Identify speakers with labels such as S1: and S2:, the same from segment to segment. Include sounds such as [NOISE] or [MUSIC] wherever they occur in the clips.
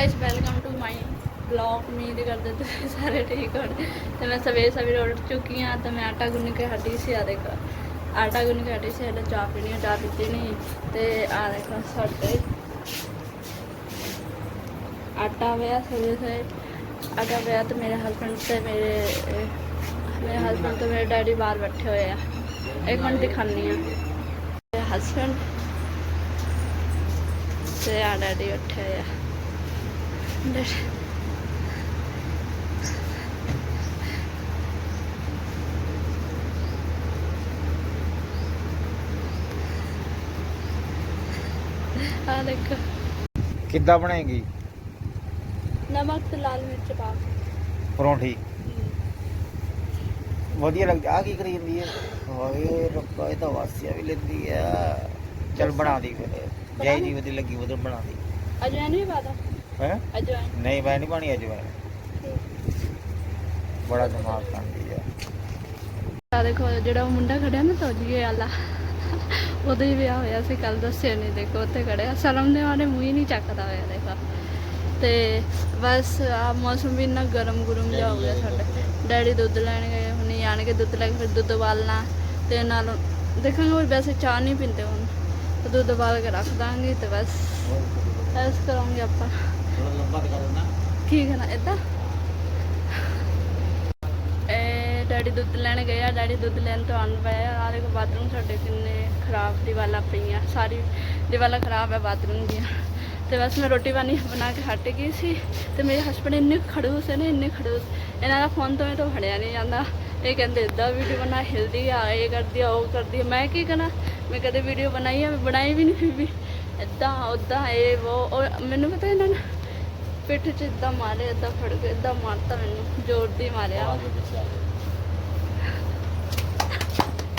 S1: Guys welcome to my blog ਉਮੀਦ ਕਰਦੇ ਤੁਸੀਂ ਸਾਰੇ ਠੀਕ ਹੋਣ ਤੇ ਮੈਂ ਸਵੇਰੇ ਸਵੇਰੇ ਉੱਠ ਚੁੱਕੀ ਹਾਂ ਤੇ ਮੈਂ ਆਟਾ ਗੁੰਨ ਕੇ ਹਟੀ ਸੀ ਆ ਦੇਖੋ ਆਟਾ ਗੁੰਨ ਕੇ ਹਟੀ ਸੀ ਹਲੇ ਚਾਹ ਪੀਣੀ ਆ ਚਾਹ ਪੀਤੀ ਨਹੀਂ ਤੇ ਆ ਦੇਖੋ ਸਾਡੇ ਆਟਾ ਵਿਆ ਸਵੇਰੇ ਸਵੇਰੇ ਆਟਾ ਵਿਆ ਤੇ ਮੇਰੇ ਹਸਬੰਡ ਤੇ ਮੇਰੇ ਅਹ, ਮੇਰੇ ਹਸਬੰਡ ਤੇ ਮੇਰੇ ਡੈਡੀ ਬਾਹਰ ਬੈਠੇ ਹੋਏ ਆ ਇੱਕ ਮਿੰਟ ਦਿਖਾਨੀ ਆ ਮੇਰੇ ਹਸਬੰਡ ਤੇ ਆ ਡੈਡੀ ਬੈਠੇ ਹੋਏ ਆ ਦੇਖੋ।
S2: ਕਿੱਦਾਂ ਬਣਾਏਗੀ
S1: ਨਮਕ ਤੇ ਲਾਲ ਮਿਰਚ ਪਾ ਕੇ।
S2: ਪਰੌਂਠੀ। ਵਧੀਆ ਲੱਗਦੀ। ਆ ਕੀ ਕਰੀ ਜਾਂਦੀ ਹੈ? ਹਾਏ ਰੱਬਾ ਇਹ ਤਾਂ ਵਾਸੀਆ ਵੀ ਲੈਂਦੀ ਆ। ਚਲ ਬਣਾ ਦੀ ਫਿਰ। ਜੈ ਜੀ ਵਧੀਆ ਲੱਗੀ ਉਧਰ ਬਣਾ ਦੀ।
S1: ਅਜਵਾਇਨ ਵੀ ਪਾ ਦੋ
S2: ਹੈ?
S1: ਅਜਵਾਇਨ
S2: ਨਹੀਂ ਮੈਂ ਨਹੀਂ ਪਾਣੀ ਅੱਜ ਮੈਂ। ਬੜਾ ਦਿਮਾਗ ਖਾਂਦੀ ਆ
S1: ਆ ਦੇਖੋ ਜਿਹੜਾ ਉਹ ਮੁੰਡਾ ਖੜਿਆ ਨਾ ਤੋਜੀਏ ਵਾਲਾ ਉਹਦਾ ਹੀ ਵਿਆਹ ਹੋਇਆ ਸੀ ਕੱਲ ਦੱਸਿਆ ਨਹੀਂ ਦੇਖੋ ਉੱਥੇ ਖੜਿਆ। ਸ਼ਰਮ ਦੇ ਮਾਰੇ ਮੂੰਹ ਹੀ ਨਹੀਂ ਚੱਕਦਾ ਹੋਇਆ ਦੇਖੋ। ਤੇ ਬਸ ਆ ਮੌਸਮ ਵੀ ਇੰਨਾ ਗਰਮ ਗੁਰਮ ਜਿਹਾ ਹੋ ਗਿਆ ਸਾਡਾ। ਡੈਡੀ ਦੁੱਧ ਲੈਣ ਗਏ ਹੁਣੇ ਆਣਗੇ ਦੁੱਧ ਲੈ ਕੇ ਫਿਰ ਦੁੱਧ ਉਬਾਲਣਾ। ਤੇ ਨਾਲ ਦੇਖਾਂਗੇ ਉਹ ਵੈਸੇ ਚਾਹ ਨਹੀਂ ਪੀਂਦੇ ਹੁਣ। ਦੁੱਧ ਉਬਾਲ ਕੇ ਰੱਖ ਦਾਂਗੇ ਤੇ ਬਸ। ਐਸ ਕਰਾਂਗੇ ਆਪਾਂ। ਨਾ। ਇਦਾਂ ਇਹ ਡੈਡੀ ਦੁੱਧ ਲੈਣ ਗਏ ਆ ਡੈਡੀ ਦੁੱਧ ਲੈਣ ਤੋਂ ਆਉਣ ਪਏ ਆ ਆਹ ਦੇਖੋ ਬਾਥਰੂਮ ਸਾਡੇ ਕਿੰਨੇ ਖਰਾਬ ਦੀਵਾਲਾਂ ਪਈਆਂ। ਸਾਰੀ ਦੀਵਾਲਾਂ ਖਰਾਬ ਹੈ ਬਾਥਰੂਮ ਦੀਆਂ। ਤੇ ਬਸ ਮੈਂ ਰੋਟੀ ਪਾਣੀ ਬਣਾ ਕੇ ਹਟ ਗਈ ਸੀ ਤੇ ਮੇਰੇ ਹਸਬੰਡ ਇੰਨੇ ਖੜੂਸ ਨੇ ਇੰਨੇ ਖੜੂਸ। ਇਹਨਾਂ ਦਾ ਫੋਨ ਤੋਂ ਮੇਰੇ ਤੋਂ ਫੜਿਆ ਨਹੀਂ ਜਾਂਦਾ। ਇਹ ਕਹਿੰਦੇ ਇਦਾਂ ਵੀਡੀਓ ਬਣਾ ਹਿਲਦੀ ਆ ਇਹ ਕਰਦੀ ਆ ਉਹ ਕਰਦੀ ਆ। ਮੈਂ ਕੀ ਕਰਾਂ? ਮੈਂ ਕਦੇ ਵੀਡੀਓ ਬਣਾਈ ਆ ਬਣਾਈ ਵੀ ਨਹੀਂ ਫਿਰ ਵੀ। ਇਦਾਂ ਉਦਾਂ ਇਹ ਉਹ ਮੈਨੂੰ ਪਤਾ ਇਹਨਾਂ ਨੇ ਪਿੱਠ 'ਚ ਇਦਾਂ ਮਾਰਿਆ ਇਦਾਂ ਫੜ ਕੇ ਇਦਾਂ ਮਾਰਤਾ ਮੈਨੂੰ ਜ਼ੋਰ ਦੀ ਮਾਰਿਆ।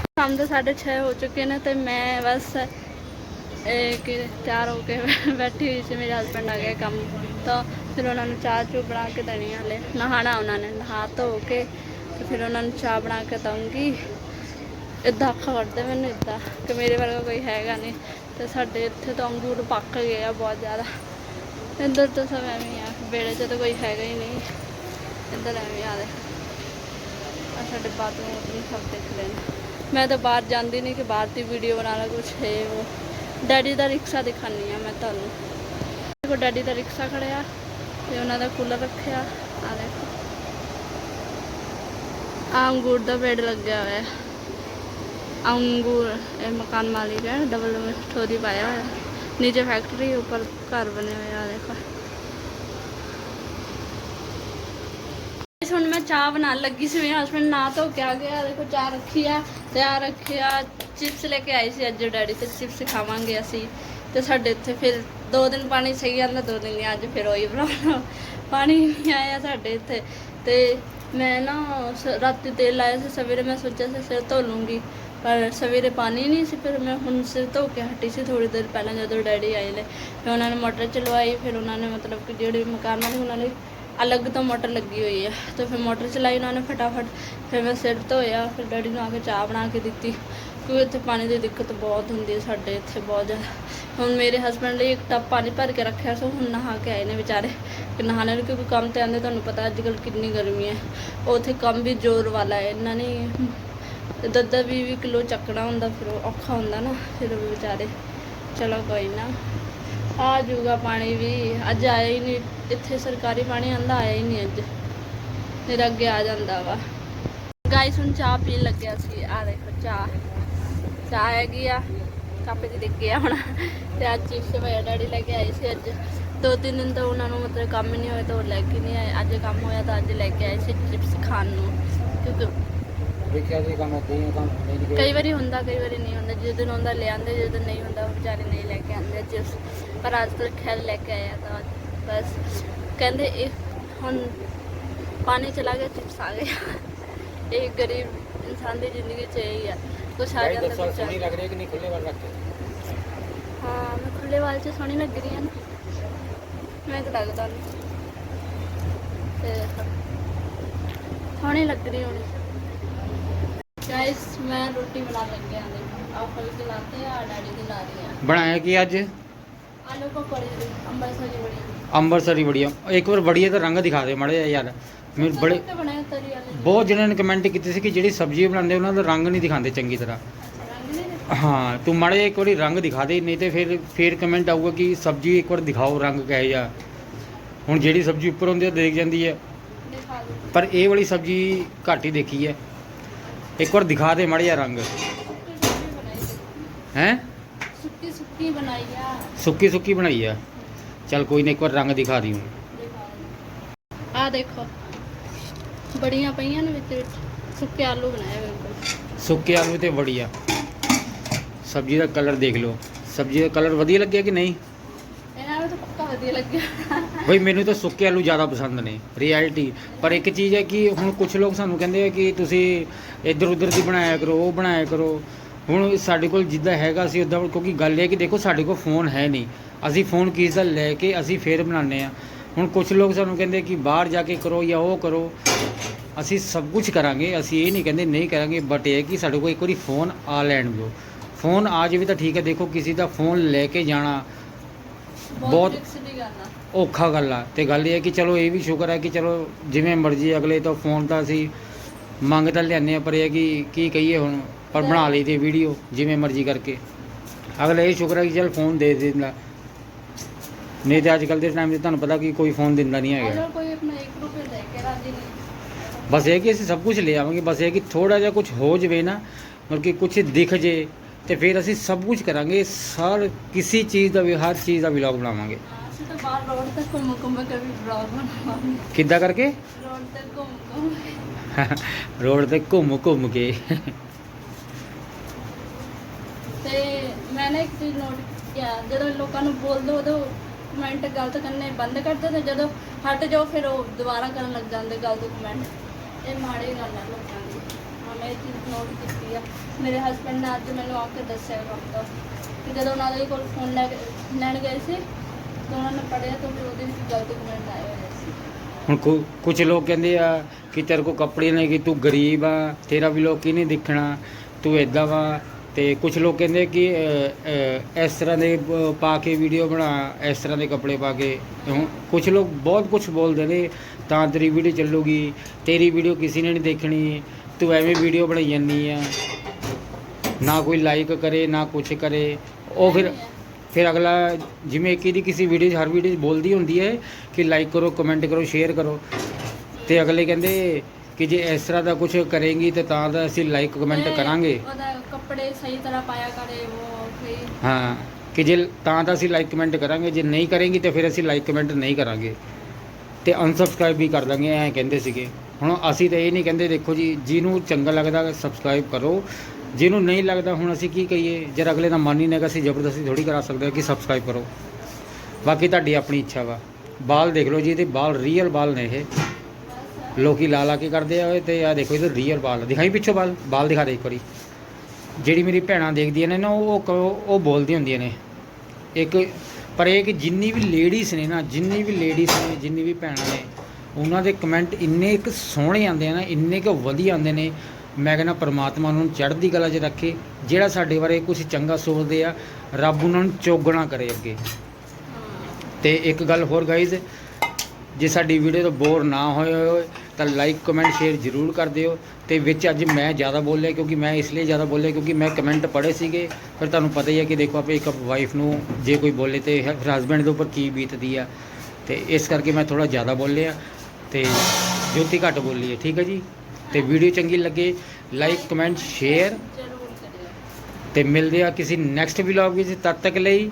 S1: ਸ਼ਾਮ ਦੇ 6:30 ਹੋ ਚੁੱਕੇ ਨੇ ਤੇ ਮੈਂ ਬਸ ਇਹ ਕਿ ਤਿਆਰ ਹੋ ਕੇ ਬੈਠੀ ਹੋਈ ਸੀ ਮੇਰੇ ਹਸਬੰਡ ਆ ਗਏ ਕੰਮ ਤੋਂ। ਫਿਰ ਉਹਨਾਂ ਨੂੰ ਚਾਹ ਚੂ ਬਣਾ ਕੇ ਦੇਣੀ ਹਲੇ। ਨਹਾਣਾ ਉਹਨਾਂ ਨੇ ਨਹਾ ਧੋ ਕੇ ਤੇ ਫਿਰ ਉਹਨਾਂ ਨੂੰ ਚਾਹ ਬਣਾ ਕੇ ਦਊਂਗੀ। ਇਦਾਂ ਅੱਖਾਂ ਕੱਢਦੇ ਮੈਨੂੰ ਇਦਾਂ ਕਿ ਮੇਰੇ ਵਰਗਾ ਕੋਈ ਹੈਗਾ ਨਹੀਂ। ਤੇ ਸਾਡੇ ਇੱਥੇ ਤਾਂ ਅੰਗੂਰ ਪੱਕ ਗਏ ਆ ਬਹੁਤ ਜ਼ਿਆਦਾ। ਇੱਧਰ ਤਾਂ ਸਭ ਐਵੇਂ ਆ ਬੇੜੇ 'ਚ ਤਾਂ ਕੋਈ ਹੈਗਾ ਹੀ ਨਹੀਂ। ਇੱਧਰ ਐਵੇਂ ਆ ਦੇ ਆ ਸਾਡੇ ਬਾਥਰੂਮ ਉਤਨੀ ਸਭ ਦੇਖ ਲੈਣ ਮੈਂ ਤਾਂ ਬਾਹਰ ਜਾਂਦੀ ਨਹੀਂ ਕਿ ਬਾਹਰ ਦੀ ਵੀਡੀਓ ਬਣਾਣਾ ਕੁਛ ਹੈ ਉਹ। ਡੈਡੀ ਦਾ ਰਿਕਸ਼ਾ ਦਿਖਾਣੀ ਆ ਮੈਂ ਤੁਹਾਨੂੰ। ਦੇਖੋ, ਡੈਡੀ ਦਾ ਰਿਕਸ਼ਾ ਖੜਿਆ ਤੇ ਉਹਨਾਂ ਦਾ ਕੂਲਰ ਰੱਖਿਆ। ਆ ਦੇਖੋ। ਆ ਅੰਗੂਰ ਦਾ ਪੇੜ ਲੱਗਿਆ ਹੋਇਆ। ਹੈ ਅੰਗੂਰ, ਇਹ ਮਕਾਨ ਮਾਲਿਕ ਹੈ ਡਬਲ ਥੋੜੀ ਪਾਇਆ ਹੋਇਆ। नीचे फैक्ट्री ऊपर घर बने हुए हैं देखो ਹੁਣ ਮੈਂ ਚਾਹ ਬਣਾਉਣ ਲੱਗੀ ਸੀ ਮੇਰੇ ਹਸਬੰਡ ਨਾ ਧੋ ਕੇ ਆ ਗਿਆ ਦੇਖੋ ਚਾਹ ਰੱਖੀ ਆ ਤੇ ਆ ਰੱਖਿਆ ਚਿਪਸ ਲੈ ਕੇ ਆਏ ਸੀ ਅੱਜ ਡੈਡੀ ਤੇ ਚਿਪਸ ਖਾਵਾਂਗੇ ਅਸੀਂ ਤੇ ਸਾਡੇ ਇੱਥੇ ਫਿਰ ਦੋ ਦਿਨ ਪਾਣੀ ਸਹੀ ਆਂਦਾ ਦੋ ਦਿਨ ਨਹੀਂ ਅੱਜ ਫਿਰ ਉਹੀ ਬਣਾਉਣਾ ਪਾਣੀ ਨਹੀਂ ਆਇਆ ਸਾਡੇ ਇੱਥੇ ਤੇ ਮੈਂ ਨਾ ਸ- ਰਾਤੀ ਤੇਲ ਲਾਇਆ ਸੀ ਸਵੇਰੇ ਮੈਂ ਸੋਚਿਆ ਸੀ ਸਿਰ ਧੋ ਲੂੰਗੀ ਪਰ ਸਵੇਰੇ ਪਾਣੀ ਨਹੀਂ ਸੀ, ਫਿਰ ਮੈਂ ਹੁਣ ਸਿਰ ਧੋ ਕੇ ਹਟੀ ਸੀ ਥੋੜੀ ਦੇਰ ਪਹਿਲਾਂ ਜਦੋਂ ਡੈਡੀ ਆਏ ਨੇ, ਫਿਰ ਉਹਨਾਂ ਨੇ ਮੋਟਰ ਚਲਵਾਈ ਫਿਰ ਉਹਨਾਂ ਨੇ ਮਤਲਬ ਕਿ ਜਿਹੜੇ ਮਕਾਨ ਵਾਲੇ ਉਹਨਾਂ ਨੇ ਅਲੱਗ ਤੋਂ ਮੋਟਰ ਲੱਗੀ ਹੋਈ ਹੈ ਤੇ ਫਿਰ ਮੋਟਰ ਚਲਾਈ ਉਹਨਾਂ ਨੇ ਫਟਾਫਟ, ਫਿਰ ਮੈਂ ਸਿਰ ਧੋਇਆ, ਫਿਰ ਡੈਡੀ ਨੂੰ ਆ ਕੇ ਚਾਹ ਬਣਾ ਕੇ ਦਿੱਤੀ, ਕਿਉਂਕਿ ਇੱਥੇ ਪਾਣੀ ਦੀ ਦਿੱਕਤ ਬਹੁਤ ਹੁੰਦੀ ਹੈ ਸਾਡੇ ਇੱਥੇ ਬਹੁਤ ਜ਼ਿਆਦਾ। ਹੁਣ ਮੇਰੇ ਹਸਬੰਡ ਲਈ ਇੱਕ ਟੱਪ ਪਾਣੀ ਭਰ ਕੇ ਰੱਖਿਆ ਸੋ, ਹੁਣ ਨਹਾ ਕੇ ਆਏ ਨੇ ਵਿਚਾਰੇ, ਕਿ ਨਹਾਣੇ ਨੂੰ ਕਿਉਂਕਿ ਕੰਮ ਤੇ ਆਉਂਦੇ, ਤੁਹਾਨੂੰ ਪਤਾ ਅੱਜ ਕੱਲ੍ਹ ਕਿੰਨੀ ਗਰਮੀ ਹੈ ਉੱਥੇ ਕੰਮ ਵੀ ਜ਼ੋਰ ਵਾਲਾ ਹੈ ਇਹਨਾਂ ਨੇ ਦੱਦਾ ਵੀਹ ਵੀ ਕਿਲੋ ਚੱਕਣਾ ਹੁੰਦਾ, ਫਿਰ ਉਹ ਔਖਾ ਹੁੰਦਾ ਨਾ, ਫਿਰ ਉਹ ਵਿਚਾਰੇ, ਚਲੋ ਕੋਈ ਨਾ। ਆ ਜਾਊਗਾ ਪਾਣੀ ਵੀ, ਅੱਜ ਆਇਆ ਹੀ ਨਹੀਂ, ਇੱਥੇ ਸਰਕਾਰੀ ਪਾਣੀ ਆਂਦਾ ਆਇਆ ਹੀ ਨਹੀਂ ਅੱਜ। ਫਿਰ ਅੱਗੇ ਆ ਜਾਂਦਾ ਵਾ। ਗਾਇਸ ਹੁਣ ਚਾਹ ਪੀਣ ਲੱਗਿਆ ਸੀ, ਆ ਦੇਖੋ ਚਾਹ। ਚਾਹ ਹੈਗੀ ਆ, ਕੱਪ ਦੀ ਦੇਖ ਗਿਆ ਹੁਣ। ਤੇ ਅੱਜ ਚਿਪਸ ਮੇਰਾ ਡੈਡੀ ਲੈ ਕੇ ਆਏ ਸੀ ਅੱਜ। ਦੋ ਤਿੰਨ ਦਿਨ ਤੋਂ ਉਹਨਾਂ ਨੂੰ ਮਤਲਬ ਕੰਮ ਹੀ ਨਹੀਂ ਹੋਇਆ, ਤਾਂ ਉਹ ਲੈ ਕੇ ਨਹੀਂ ਆਏ। ਅੱਜ ਕੰਮ ਹੋਇਆ ਤਾਂ ਅੱਜ ਲੈ ਕੇ ਆਏ ਸੀ ਚਿਪਸ ਖਾਣ ਨੂੰ, ਕਿਉਂਕਿ
S2: ਵੇਖਿਆ ਸੀ ਕੰਮ ਉਦਾਂ ਹੀ ਕੰਮ ਹੁੰਦਾ ਨਹੀਂ
S1: ਕਈ ਵਾਰੀ ਹੁੰਦਾ ਕਈ ਵਾਰੀ ਨਹੀਂ ਹੁੰਦਾ। ਜਿਸ ਦਿਨ ਹੁੰਦਾ ਲੈ ਆਂਦੇ ਜਿਸ ਦਿਨ ਨਹੀਂ ਹੁੰਦਾ ਉਹ ਵਿਚਾਰੇ ਨਹੀਂ ਲੈ ਕੇ ਆਂਦੇ ਚਿਪਸ ਪਰ ਅੱਜ ਤੱਕ ਖੈਰ ਲੈ ਕੇ ਆਇਆ ਤਾਂ ਬਸ। ਕਹਿੰਦੇ ਇਹ ਹੁਣ ਪਾਣੀ ਚਲਾ ਗਿਆ ਚਿਪਸ ਆ ਗਏ। ਇਹ ਗਰੀਬ ਇਨਸਾਨ ਦੀ ਜ਼ਿੰਦਗੀ 'ਚ ਇਹ ਹੀ ਆ। ਕੁਛ ਆ ਜਾਂਦਾ ਕੁਛ ਆ
S2: ਲੱਗ ਰਹੀ ਕਿ ਨਹੀਂ ਖੁੱਲੇ ਵਾਲ ਰੱਖ? ਕੇ
S1: ਹਾਂ ਮੈਂ ਖੁੱਲੇ ਵਾਲ 'ਚ ਸੋਹਣੀ ਲੱਗ ਰਹੀ ਹਾਂ ਨਾ। ਮੈਂ ਤਾਂ ਲੱਗਦਾ ਨਹੀਂ ਤੇ ਸੋਹਣੀ ਲੱਗ ਰਹੀ ਹੋਣੀ। ਗਾਇਸ ਮੈਂ ਰੋਟੀ ਬਣਾ ਲੱਗੀ ਆਂ ਦੇਖੋ ਆਹ ਫਲ ਚਲਾਤੇ ਆ ਡੈਡੀ ਦੀ ਲਾ ਰਹੀ ਆ।
S2: ਬਣਾਇਆ ਕੀ ਅੱਜ?
S1: ਆਲੂ ਪਕੌੜੇ ਦੀ ਅੰਬਰਸਰੀ ਬੜੀ
S3: ਅੰਮ੍ਰਿਤਸਰੀ ਵੜੀਆਂ ਇੱਕ ਵਾਰ ਵੜੀਏ ਤਾਂ ਰੰਗ ਦਿਖਾ ਦੇ ਮਾੜੇ ਜਿਹਾ ਯਾਰ। ਮੈਨੂੰ ਬੜੇ ਬਹੁਤ ਜਣਿਆਂ ਨੇ ਕਮੈਂਟ ਕੀਤੇ ਸੀ ਕਿ ਜਿਹੜੀ ਸਬਜ਼ੀ ਬਣਾਉਂਦੇ ਉਹਨਾਂ ਦਾ ਰੰਗ ਨਹੀਂ ਦਿਖਾਉਂਦੇ ਚੰਗੀ ਤਰ੍ਹਾਂ। ਹਾਂ ਤੂੰ ਮਾੜੇ ਜਿਹਾ ਇੱਕ ਵਾਰੀ ਰੰਗ ਦਿਖਾ ਦੇ ਨਹੀਂ ਤੇ ਫਿਰ ਫਿਰ ਕਮੈਂਟ ਆਊਗਾ ਕਿ ਸਬਜ਼ੀ ਇੱਕ ਵਾਰ ਦਿਖਾਓ ਰੰਗ ਕਿਹੋ ਜਿਹਾ। ਹੁਣ ਜਿਹੜੀ ਸਬਜ਼ੀ ਉੱਪਰ ਹੁੰਦੀ ਹੈ ਦੇਖ ਜਾਂਦੀ ਹੈ
S1: ਦੋ
S3: ਪਰ ਇਹ ਵਾਲੀ ਸਬਜ਼ੀ ਘੱਟ ਹੀ ਦੇਖੀ ਹੈ ਇੱਕ ਵਾਰ ਦਿਖਾ ਦੇ ਮਾੜਾ ਜਿਹਾ ਰੰਗ।
S1: ਸੁੱਕੀ ਸੁੱਕੀ ਬਣਾਈ
S3: ਹੈ?
S1: ਸੁੱਕੀ ਸੁੱਕੀ ਬਣਾਈ ਆ।
S3: ਸੁੱਕੀ ਸੁੱਕੀ ਬਣਾਈ ਆ। ਚੱਲ ਕੋਈ ਨਾ ਇੱਕ ਵਾਰ ਰੰਗ ਦਿਖਾ ਦੀ ਹੁਣ
S1: ਆ ਦੇਖੋ। ਬੜੀਆਂ ਪਈਆਂ ਨੇ ਵਿੱਚ ਵਿੱਚ। ਸੁੱਕੇ ਆਲੂ ਬਣਾਏ ਬਿਲਕੁਲ
S3: ਸੁੱਕੇ ਆਲੂ ਤੇ ਵੜੀਆ। ਸਬਜ਼ੀ ਦਾ ਕਲਰ ਦੇਖ ਲਓ। ਸਬਜ਼ੀ ਦਾ ਕਲਰ ਵਧੀਆ ਲੱਗਿਆ ਕਿ ਨਹੀਂ?
S1: ਵਧੀਆ ਲੱਗਿਆ।
S3: ਬਈ, ਮੈਨੂੰ ਤਾਂ ਸੁੱਕੇ ਆਲੂ ਜ਼ਿਆਦਾ ਪਸੰਦ ਨੇ, ਰਿਐਲਿਟੀ। ਪਰ ਇੱਕ ਚੀਜ਼ ਹੈ ਕਿ ਹੁਣ ਕੁਝ ਲੋਕ ਸਾਨੂੰ ਕਹਿੰਦੇ ਆ ਕਿ ਤੁਸੀਂ ਇੱਧਰ ਉੱਧਰ ਦੀ ਬਣਾਇਆ ਕਰੋ, ਉਹ ਬਣਾਇਆ ਕਰੋ। ਹੁਣ ਸਾਡੇ ਕੋਲ ਜਿੱਦਾਂ ਹੈਗਾ ਅਸੀਂ ਉੱਦਾਂ ਕਿਉਂਕਿ ਗੱਲ ਇਹ ਹੈ ਕਿ ਦੇਖੋ, ਸਾਡੇ ਕੋਲ ਫੋਨ ਹੈ ਨਹੀਂ। ਅਸੀਂ ਫੋਨ ਕਿਸ ਦਾ ਲੈ ਕੇ ਅਸੀਂ ਫੇਰ ਬਣਾਉਂਦੇ ਆ ਹੁਣ ਕੁਝ ਲੋਕ ਸਾਨੂੰ ਕਹਿੰਦੇ ਕਿ ਬਾਹਰ ਜਾ ਕੇ ਕਰੋ ਜਾਂ ਉਹ ਕਰੋ। ਅਸੀਂ ਸਭ ਕੁਝ ਕਰਾਂਗੇ, ਅਸੀਂ ਇਹ ਨਹੀਂ ਕਹਿੰਦੇ ਨਹੀਂ ਕਰਾਂਗੇ ਬਟ ਇਹ ਹੈ ਕਿ ਸਾਡੇ ਕੋਲ ਇੱਕ ਵਾਰੀ ਫੋਨ ਆ ਲੈਣ ਦਿਓ। ਫੋਨ ਆ ਜਾਵੇ ਤਾਂ ਠੀਕ ਹੈ, ਦੇਖੋ ਕਿਸੇ ਦਾ ਫੋਨ ਲੈ ਕੇ ਜਾਣਾ ਬਹੁਤ-
S1: ਬਹੁਤ ਰਿਕਸ ਦੀ ਗੱਲ ਆ।
S3: ਔਖਾ ਗੱਲ ਆ। ਤੇ ਗੱਲ ਇਹ ਹੈ ਕਿ ਚਲੋ ਇਹ ਵੀ ਸ਼ੁਕਰ ਹੈ ਕਿ ਚਲੋ ਜਿਵੇਂ ਮਰਜ਼ੀ ਅਗਲੇ ਤੋਂ ਫੋਨ ਤਾਂ ਅਸੀਂ ਮੰਗ ਤਾਂ ਲਿਆਉਂਦੇ ਆ ਪਰ ਇਹ ਹੈ ਕਿ ਕੀ ਕਹੀਏ ਹੁਣ ਪਰ ਬਣਾ ਲਈ ਦੀ ਵੀਡੀਓ ਜਿਵੇਂ ਮਰਜ਼ੀ ਕਰਕੇ। ਅਗਲੇ ਇਹ ਸ਼ੁਕਰ ਹੈ ਕਿ ਚਲ ਫੋਨ ਦੇ ਦਿੰਦਾ। ਨਹੀਂ ਤੇ ਅੱਜ ਕੱਲ ਦੇ ਟਾਈਮ 'ਚ ਤੁਹਾਨੂੰ ਪਤਾ ਕਿ ਕੋਈ ਫੋਨ ਦਿੰਦਾ ਨਹੀਂ ਹੈਗਾ।
S1: ਅਗਰ ਕੋਈ ਆਪਣਾ 1 ਰੁਪਏ ਲੈ ਕੇ ਰਾਜੀ ਨਹੀਂ
S3: ਬਸ ਇਹ ਕਿ ਅਸੀਂ ਸਭ ਕੁਝ ਲੈ ਆਵਾਂਗੇ ਬਸ ਇਹ ਕਿ ਥੋੜਾ ਜਿਹਾ ਕੁਝ ਹੋ ਜਵੇ ਨਾ ਮਤਲਬ ਕਿ ਕੁਝ ਦਿਖ ਜੇ ਤੇ ਫਿਰ ਅਸੀਂ ਸਭ ਕੁਝ ਕਰਾਂਗੇ ਸਾਰ ਕਿਸੇ ਚੀਜ਼ ਦਾ ਵੀ ਹਰ ਚੀਜ਼ ਦਾ ਵਲੌਗ ਬਣਾਵਾਂਗੇ।
S1: ਅਸੀਂ ਤਾਂ ਬਾਹਰ ਰੋਡ ਤੇ ਘੁੰਮ ਘੁੰਮ ਕੇ ਵੀ ਵਲੌਗ ਬਣਾਵਾਂਗੇ।
S3: ਕਿੱਦਾਂ ਕਰਕੇ?
S1: ਰੋਡ ਤੇ ਘੁੰਮ ਘੁੰਮ ਕੇ। [LAUGHS]
S3: ਰੋਡ ਤੇ ਘੁੰਮ ਘੁੰਮ ਕੇ।
S1: ਤੇ ਮੈਂ ਨਾ ਇੱਕ ਚੀਜ਼ ਨੋਟ ਕੀਤਾ ਜਦੋਂ ਲੋਕਾਂ ਨੂੰ ਬੋਲ ਦੋ ਉਦੋਂ ਕਮੈਂਟ ਗਲਤ ਕਰਨੇ ਬੰਦ ਕਰਦੇ ਤੇ ਜਦੋਂ ਹਟ ਜਾਓ ਫਿਰ ਉਹ ਦੁਬਾਰਾ ਕਰਨ ਲੱਗ ਜਾਂਦੇ ਗਲਤ ਕਮੈਂਟ ਇਹ ਮਾੜੀ ਗੱਲ ਆ ਲੋਕਾਂ ਇਹ ਚੀਜ਼ ਨੋਟ ਕੀਤੀ ਆ। ਮੇਰੇ ਹਸਬੰਡ ਨੇ ਅੱਜ ਮੈਨੂੰ ਆ ਕੇ ਦੱਸਿਆ ਕੰਮ ਕਿ ਜਦੋਂ ਉਹਨਾਂ ਦੇ ਕੋਲ ਫੋਨ ਲੈ ਕੇ ਲੈਣ ਗਏ ਸੀ ਤਾਂ ਉਹਨਾਂ ਨੇ ਪੜਿਆ ਤਾਂ ਫਿਰ ਉਹਦੇ ਵਿੱਚ ਗਲਤ ਕਮੈਂਟ ਆਏ ਹੋਏ ਸੀ।
S3: ਹੁਣ ਕੁਝ ਲੋਕ ਕਹਿੰਦੇ ਆ ਕਿ ਤੇਰੇ ਕੋ ਕੱਪੜੇ ਨਹੀਂ ਕਿ ਤੂੰ ਗਰੀਬ ਆ ਤੇਰਾ ਵੀ ਲੋਕ ਕੀ ਨਹੀਂ ਦੇਖਣਾ ਤੂੰ ਇਦਾਂ ਵਾ। ਤੇ ਕੁਝ ਲੋਕ ਕਹਿੰਦੇ ਕਿ ਅ, ਅ, ਇਸ ਤਰ੍ਹਾਂ ਦੇ ਬ- ਪਾ ਕੇ ਵੀਡੀਓ ਬਣਾ ਇਸ ਤਰ੍ਹਾਂ ਦੇ ਕੱਪੜੇ ਪਾ ਕੇ। ਹੁਣ ਕੁਝ ਲੋਕ ਬਹੁਤ ਕੁਝ ਬੋਲਦੇ ਨੇ ਤਾਂ ਤੇਰੀ ਵੀਡੀਓ ਚੱਲੂਗੀ ਤੇਰੀ ਵੀਡੀਓ ਕਿਸੇ ਨੇ ਨਹੀਂ ਦੇਖਣੀ। ਤੂੰ ਐਵੇਂ ਵੀਡੀਓ ਬਣਾਈ ਜਾਂਦੀ ਆ। ਨਾ ਕੋਈ ਲਾਈਕ ਕਰੇ ਨਾ ਕੁਝ ਕਰੇ। ਉਹ ਫਿਰ ਫਿਰ ਅਗਲਾ ਜਿਵੇਂ ਕਿ ਦੀ ਕਿਸੇ ਵੀਡੀਓ 'ਚ ਹਰ ਵੀਡੀਓ 'ਚ ਬੋਲਦੀ ਹੁੰਦੀ ਹੈ ਕਿ ਲਾਈਕ ਕਰੋ ਕਮੈਂਟ ਕਰੋ ਸ਼ੇਅਰ ਕਰੋ। ਤੇ ਅਗਲੇ ਕਹਿੰਦੇ ਕਿ ਜੇ ਇਸ ਤਰ੍ਹਾਂ ਦਾ ਕੁਝ ਕਰੇਂਗੀ ਤੇ ਤਾਂ ਤਾਂ ਅਸੀਂ ਲਾਈਕ ਕਮੈਂਟ ਕਰਾਂਗੇ।
S1: ਉਹਦਾ ਕੱਪੜੇ ਸਹੀ ਤਰ੍ਹਾਂ ਪਾਇਆ ਕਰੇ ਉਹ ਕੋਈ।
S3: ਹਾਂ ਕਿ ਜੇ ਤਾਂ ਤਾਂ ਅਸੀਂ ਲਾਈਕ ਕਮੈਂਟ ਕਰਾਂਗੇ। ਜੇ ਨਹੀਂ ਕਰੇਂਗੀ ਤੇ ਫਿਰ ਅਸੀਂ ਲਾਈਕ ਕਮੈਂਟ ਨਹੀਂ ਕਰਾਂਗੇ। ਤੇ ਅਨਸਬਸਕ੍ਰਾਈਬ ਵੀ ਕਰ ਦਾਂਗੇ ਐਂ ਕਹਿੰਦੇ ਸੀਗੇ। ਹੁਣ ਅਸੀਂ ਤਾਂ ਇਹ ਨਹੀਂ ਕਹਿੰਦੇ ਦੇਖੋ ਜੀ, ਜਿਹਨੂੰ ਚੰਗਾ ਲੱਗਦਾ ਸਬਸਕ੍ਰਾਈਬ ਕਰੋ, ਜਿਹਨੂੰ ਨਹੀਂ ਲੱਗਦਾ ਹੁਣ ਅਸੀਂ ਕੀ ਕਹੀਏ ਜੇ ਅਗਲੇ ਦਾ ਮਨ ਹੀ ਨਹੀਂ ਹੈਗਾ, ਅਸੀਂ ਜ਼ਬਰਦਸਤੀ ਥੋੜੀ ਕਰਾ ਸਕਦੇ ਹਾਂ ਕਿ ਸਬਸਕ੍ਰਾਈਬ ਕਰੋ। ਬਾਕੀ ਤੁਹਾਡੀ ਆਪਣੀ ਇੱਛਾ ਵਾ। ਬਾਲ ਦੇਖ ਲਓ ਜੀ, ਇਹਦੇ ਬਾਲ ਰੀਅਲ ਬਾਲ ਨੇ ਇਹ। ਲੋਕੀ ਲਾ ਲਾ ਕੇ ਕਰਦੇ ਆ, ਤੇ ਆ ਦੇਖੋ ਇਹਦੇ ਰੀਅਲ ਬਾਲ ਦਿਖਾਈ ਪਿੱਛੋਂ ਬਾਲ ਬਾਲ ਦਿਖਾ ਦੇ ਇੱਕ ਵਾਰੀ। ਜਿਹੜੀ ਮੇਰੀ ਭੈਣਾਂ ਦੇਖਦੀਆਂ ਨੇ ਨਾ, ਉਹ ਉਹ ਉਹ ਬੋਲਦੀਆਂ ਹੁੰਦੀਆਂ ਨੇ। ਇੱਕ ਪਰ ਇਹ ਕਿ ਜਿੰਨੀ ਵੀ ਲੇਡੀਜ਼ ਨੇ ਨਾ, ਜਿੰਨੀ ਵੀ ਲੇਡੀਜ਼ ਨੇ, ਜਿੰਨੀ ਵੀ ਭੈਣਾਂ ਨੇ ਉਹਨਾਂ ਦੇ ਕਮੈਂਟ ਇੰਨੇ ਇੱਕ ਸੋਹਣੇ ਆਉਂਦੇ ਆ ਨਾ, ਇੰਨੇ ਕੁ ਵਧੀਆ ਆਉਂਦੇ ਨੇ। ਮੈਂ ਕਹਿੰਦਾ ਪਰਮਾਤਮਾ ਉਹਨਾਂ ਨੂੰ ਚੜ੍ਹਦੀ ਕਲਾ 'ਚ ਰੱਖੇ, ਜਿਹੜਾ ਸਾਡੇ ਬਾਰੇ ਕੁਝ ਚੰਗਾ ਸੋਚਦੇ ਆ, ਰੱਬ ਉਹਨਾਂ ਨੂੰ ਚੋਗਣਾ ਕਰੇ ਅੱਗੇ। ਤੇ ਇੱਕ ਗੱਲ ਹੋਰ ਗਾਈਜ਼ ਜੇ ਸਾਡੀ ਵੀਡੀਓ ਤੋਂ ਬੋਰ ਨਾ ਹੋਏ ਹੋਏ ਤਾਂ ਲਾਈਕ ਕਮੈਂਟ ਸ਼ੇਅਰ ਜ਼ਰੂਰ ਕਰ ਦਿਓ। ਤੇ ਵਿੱਚ ਅੱਜ ਮੈਂ ਜ਼ਿਆਦਾ ਬੋਲਿਆ ਕਿਉਂਕਿ ਮੈਂ ਇਸ ਲਈ ਜ਼ਿਆਦਾ ਬੋਲਿਆ ਕਿਉਂਕਿ ਮੈਂ ਕਮੈਂਟ ਪੜ੍ਹੇ ਸੀਗੇ। ਫਿਰ ਤੁਹਾਨੂੰ ਪਤਾ ਹੀ ਹੈ ਕਿ ਦੇਖੋ ਆਪੇ ਇੱਕ ਵਾਈਫ ਨੂੰ ਜੇ ਕੋਈ ਬੋਲੇ ਤੇ ਫਿਰ ਹਸਬੈਂਡ ਦੇ ਉੱਪਰ ਕੀ ਬੀਤਦੀ ਆ। ਤੇ ਇਸ ਕਰਕੇ ਮੈਂ ਥੋੜਾ ਜ਼ਿਆਦਾ ਬੋਲਿਆ। ਤੇ ਜੋਤੀ ਘੱਟ ਬੋਲੀ ਹੈ ਠੀਕ ਹੈ ਜੀ? ਤੇ ਵੀਡੀਓ ਚੰਗੀ ਲੱਗੇ ਲਾਈਕ ਕਮੈਂਟ ਸ਼ੇਅਰ ਤੇ ਮਿਲਦੇ ਆ ਕਿਸੇ ਨੈਕਸਟ ਵਲੌਗ ਵਿੱਚ। ਤਦ ਤੱਕ ਲਈ